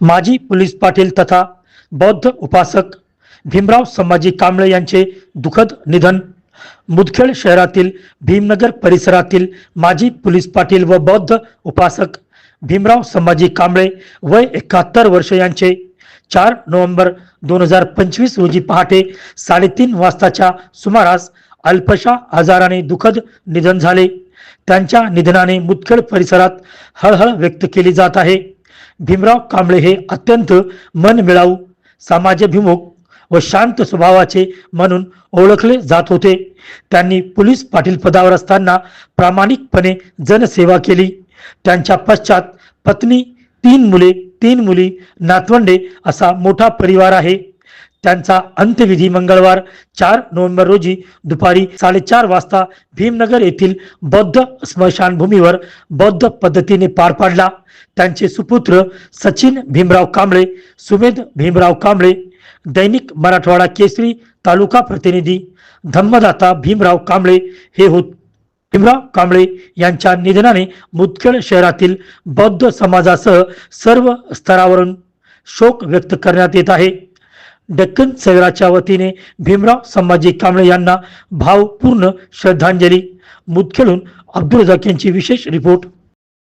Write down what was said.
माजी पोलीस पाटील तथा बौद्ध उपासक भीमराव संभाजी कांबळे यांचे दुःखद निधन. मुदखेड शहरातील भीमनगर परिसरातील माजी पोलीस पाटील व बौद्ध उपासक भीमराव संभाजी कांबळे वय एकाहत्तर वर्ष यांचे चार नोव्हेंबर दोन हजार पंचवीस रोजी पहाटे साडेतीन वाजताच्या सुमारास अल्पशा आजाराने दुःखद निधन झाले. त्यांच्या निधनाने मुदखेड परिसरात हळहळ व्यक्त केली जात आहे. भीमराव कांबळे हे अत्यंत मनमिळाऊ समाजभिमुख व शांत स्वभावाचे म्हणून ओळखले जात होते. त्यांनी पोलीस पाटील पदावर असताना प्रामाणिकपणे जनसेवा केली. त्यांच्या पश्चात पत्नी तीन मुले तीन मुली नातवंडे असा मोठा परिवार आहे. त्यांचा अंत्यविधी मंगळवार चार नोव्हेंबर रोजी दुपारी साडेचार वाजता भीमनगर येथील बौद्ध स्मशानभूमीवर बौद्ध पद्धतीने पार पाडला. त्यांचे सुपुत्र सचिन भीमराव कांबळे सुमेध भीमराव कांबळे दैनिक मराठवाडा केसरी तालुका प्रतिनिधी धम्मदाता भीमराव कांबळे हे होत. भीमराव कांबळे यांच्या निधनाने मुदखेड शहरातील बौद्ध समाजासह सर्व स्तरावरून शोक व्यक्त करण्यात येत आहे. डेक्कन सैराच्या वतीने भीमराव संभाजी कांबळे यांना भावपूर्ण श्रद्धांजली. मुदखेडून अब्दुल रजाक यांची विशेष रिपोर्ट.